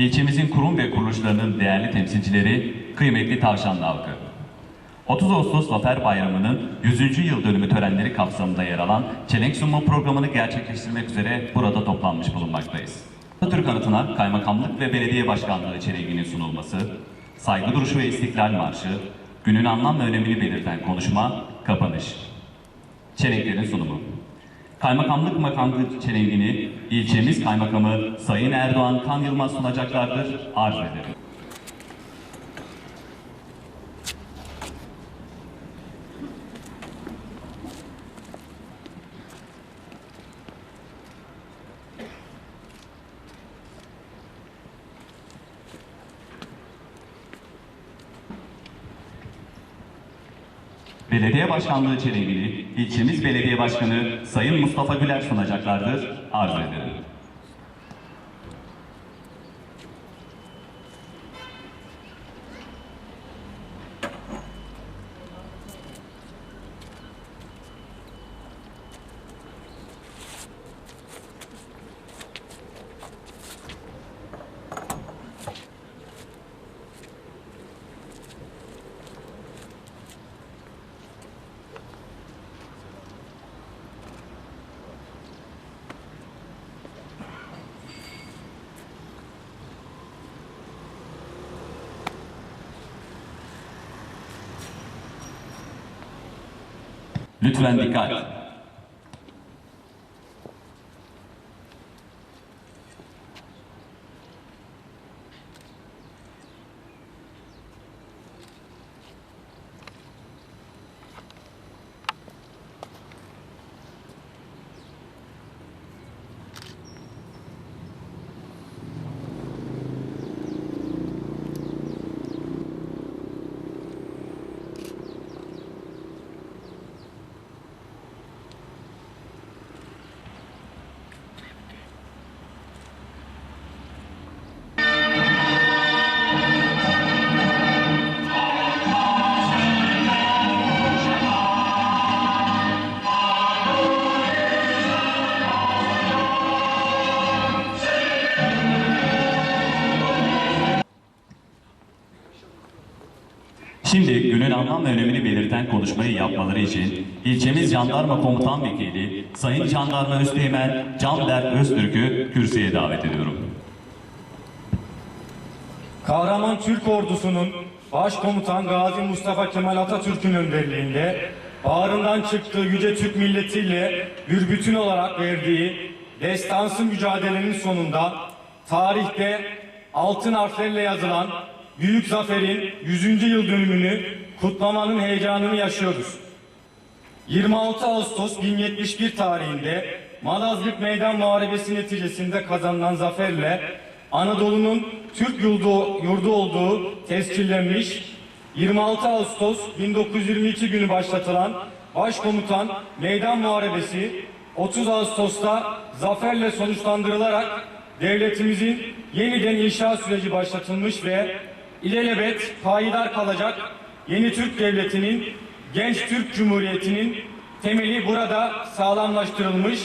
ilçemizin kurum ve kuruluşlarının değerli temsilcileri, kıymetli tavşanlı halkı. 30 Ağustos Zafer Bayramı'nın 100. yıl dönümü törenleri kapsamında yer alan çelenk sunma programını gerçekleştirmek üzere burada toplanmış bulunmaktayız. Atatürk anıtına kaymakamlık ve belediye başkanlığı çeleğinin sunulması, saygı duruşu ve istiklal marşı, günün anlam ve önemini belirten konuşma, kapanış. Çelenklerin sunumu. Kaymakamlık makamlık çelengini ilçemiz kaymakamı Sayın Erdoğan Kan Yılmaz sunacaklardır. Arz ederim. Belediye Başkanlığı çelengini ilçemiz Belediye Başkanı Sayın Mustafa Güler sunacaklardır. Arz ederim. Lütfen dikkat. Şimdi günün anlam ve önemini belirten konuşmayı yapmaları için ilçemiz Jandarma Komutan Vekili Sayın Jandarma Üsteğmen Canberk Öztürk'ü kürsüye davet ediyorum. Kahraman Türk ordusunun Başkomutan Gazi Mustafa Kemal Atatürk'ün önderliğinde bağrından çıktığı yüce Türk milletiyle bir bütün olarak verdiği destansı mücadelenin sonunda tarihte altın harflerle yazılan büyük zaferin 100. yıl dönümünü kutlamanın heyecanını yaşıyoruz. 26 Ağustos 1071 tarihinde Malazgirt Meydan Muharebesi neticesinde kazanılan zaferle Anadolu'nun Türk yurdu, yurdu olduğu tescillenmiş 26 Ağustos 1922 günü başlatılan Başkomutan Meydan Muharebesi 30 Ağustos'ta zaferle sonuçlandırılarak devletimizin yeniden inşa süreci başlatılmış ve ilelebet payidar kalacak yeni Türk Devleti'nin genç Türk Cumhuriyeti'nin temeli burada sağlamlaştırılmış,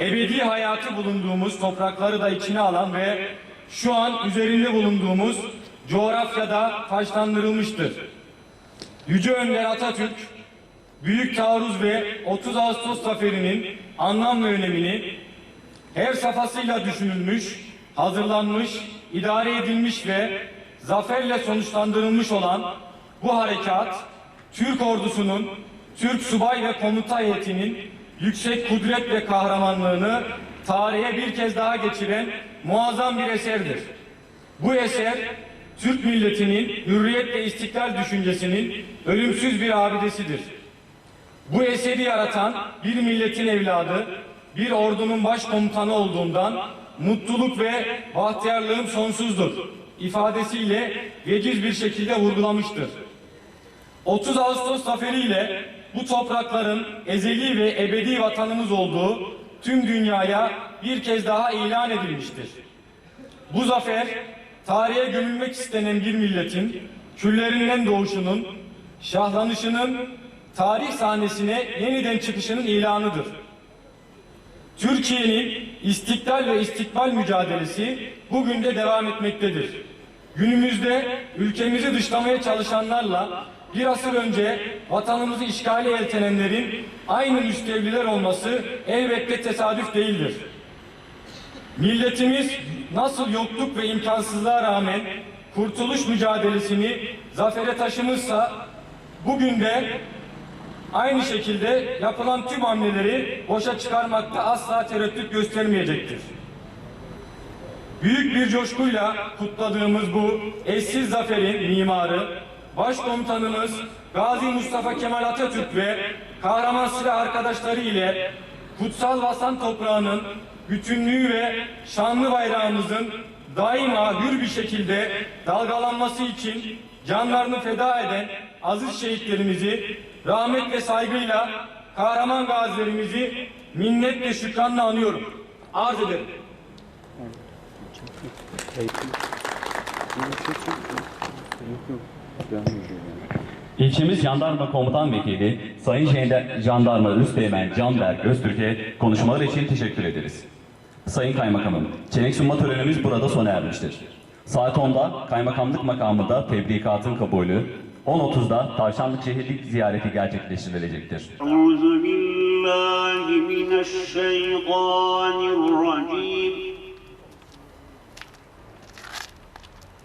ebedi hayatı bulunduğumuz toprakları da içine alan ve şu an üzerinde bulunduğumuz coğrafyada taşlandırılmıştır. Yüce Önder Atatürk, Büyük Taarruz ve 30 Ağustos Zaferi'nin anlam ve önemini her safhasıyla düşünülmüş, hazırlanmış, idare edilmiş ve zaferle sonuçlandırılmış olan bu harekat, Türk ordusunun, Türk subay ve komuta heyetinin yüksek kudret ve kahramanlığını tarihe bir kez daha geçiren muazzam bir eserdir. Bu eser, Türk milletinin hürriyet ve istiklal düşüncesinin ölümsüz bir abidesidir. Bu eseri yaratan bir milletin evladı, bir ordunun başkomutanı olduğundan mutluluk ve bahtiyarlığım sonsuzdur ifadesiyle veciz bir şekilde vurgulamıştır. 30 Ağustos zaferiyle bu toprakların ezeli ve ebedi vatanımız olduğu tüm dünyaya bir kez daha ilan edilmiştir. Bu zafer tarihe gömülmek istenen bir milletin küllerinden doğuşunun, şahlanışının tarih sahnesine yeniden çıkışının ilanıdır. Türkiye'nin istiklal ve istikbal mücadelesi bugün de devam etmektedir. Günümüzde ülkemizi dışlamaya çalışanlarla bir asır önce vatanımızı işgale yeltenenlerin aynı müstevliler olması elbette tesadüf değildir. Milletimiz nasıl yokluk ve imkansızlığa rağmen kurtuluş mücadelesini zafere taşımışsa bugün de aynı şekilde yapılan tüm hamleleri boşa çıkarmakta asla tereddüt göstermeyecektir. Büyük bir coşkuyla kutladığımız bu eşsiz zaferin mimarı, başkomutanımız Gazi Mustafa Kemal Atatürk ve kahraman silah arkadaşları ile kutsal vatan toprağının bütünlüğü ve şanlı bayrağımızın daima hür bir şekilde dalgalanması için canlarını feda eden aziz şehitlerimizi rahmet ve saygıyla kahraman gazilerimizi minnet ve şükranla anıyorum. Arz ederim. İlçemiz Jandarma Komutan Vekili Sayın Jandarma Üsteğmen Canberk Öztürk'e konuşmalar için teşekkür ederiz. Sayın Kaymakamım, çelenk sunma törenimiz burada sona ermiştir. Saat 10'da Kaymakamlık makamında tebrikatın kabulü, 10.30'da Tavşanlık Şehirlik ziyareti gerçekleştirilecektir. Euzubillahimineşşeytanirracim.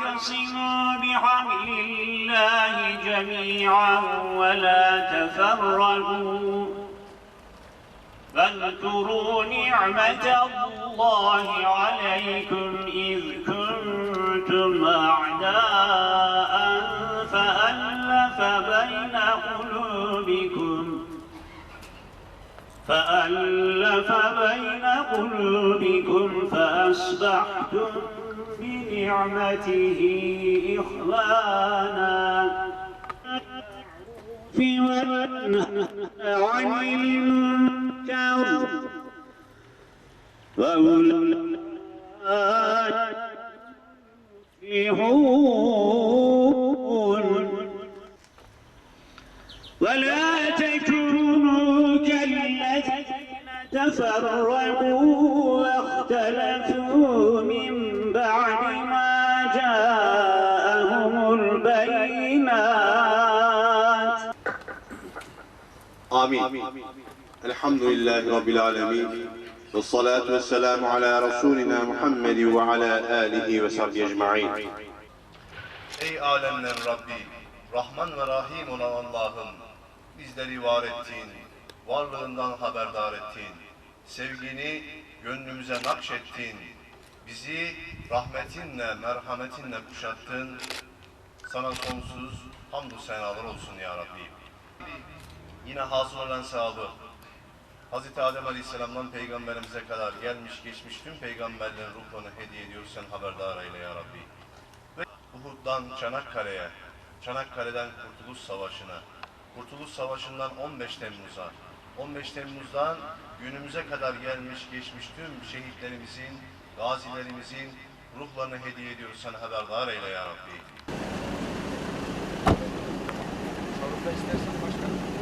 واعتصموا بحبل الله جميعا ولا تفرقوا فاذكروا نعمة الله عليكم إذ كنتم أعداء فألف بين قلوبكم فألف بين قلوبكم فأصبحتم بنعمته إخوانا. في عن المنكر ولا تكونوا كالذين تفرقوا. Amin. Amin. Elhamdülillahi Rabbil alemin. Ve salatu ve selamu ala Resulina Muhammedi ve ala alihi ve sahbihi ecma'in. Ey alemler Rabbi, Rahman ve Rahim olan Allah'ım, bizleri var ettin, varlığından haberdar ettin. Sevgini gönlümüze nakşettin. Bizi rahmetinle, merhametinle kuşattın. Sana sonsuz hamdü senalar olsun ya Rabbi yine hasıl olan sahabı, Hz. Adem Aleyhisselam'dan Peygamberimize kadar gelmiş geçmiş tüm peygamberlerin ruhlarını hediye ediyoruz sen haberdar eyle ya Rabbi. Ve Uhud'dan Çanakkale'ye, Çanakkale'den Kurtuluş Savaşı'na, Kurtuluş Savaşı'ndan 15 Temmuz'a, 15 Temmuz'dan günümüze kadar gelmiş geçmiş tüm şehitlerimizin, gazilerimizin ruhlarını hediye ediyoruz sen haberdar eyle ya Rabbi. Çorum'da istersen başkanım.